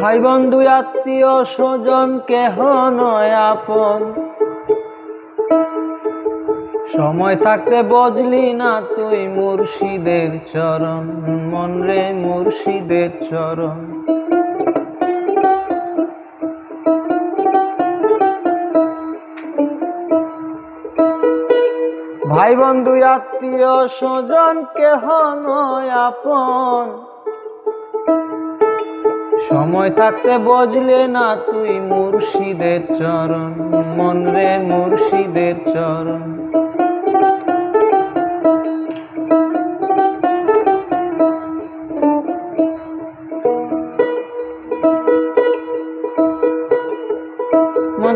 ভাই বন্ধু আত্মীয় স্বজন, কেহ নয় আপন। সময় থাকতে বজলি না তুই মুর্শিদের চরণ, মন রে মুর্শিদের চরণ। ভাই বন্ধু আত্মীয় স্বজন, কেহ নয় আপন। সময় থাকতে বজলে না তুই মুর্শিদের চরণ, মন রে মুর্শিদের চরণ।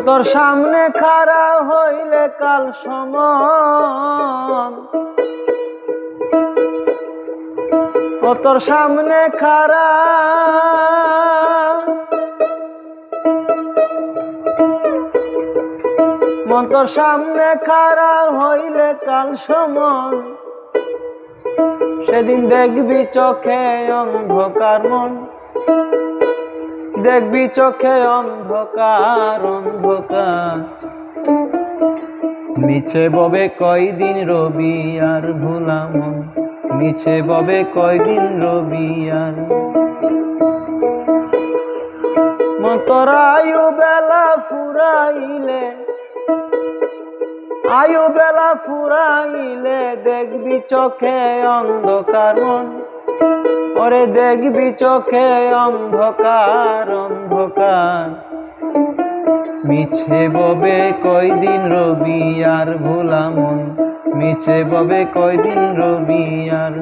তোর সামনে খাড়া হইলে কাল সমান ও তোর সামনে খাড়া মন তোর সামনে খাড়া হইলে কাল সময়। সেদিন দেখবি চোখে অন্ধকার মন। দেখবি চোখে অন্ধকার অন্ধকার। মিছে ববে কয়দিন রবি আর ভুলাম মিছে ববে কয়দিন রবি আর মতর আয়ু বেলা ফুরাইলে আয়ু বেলা ফুরাইলে দেখবি চোখে অন্ধকার মন ওরে দেখবি চোখে অন্ধকার অন্ধকার। মিছে ববে কয়দিন রবি আর ভোলা মন। মিছে ববে কয়দিন রবি আর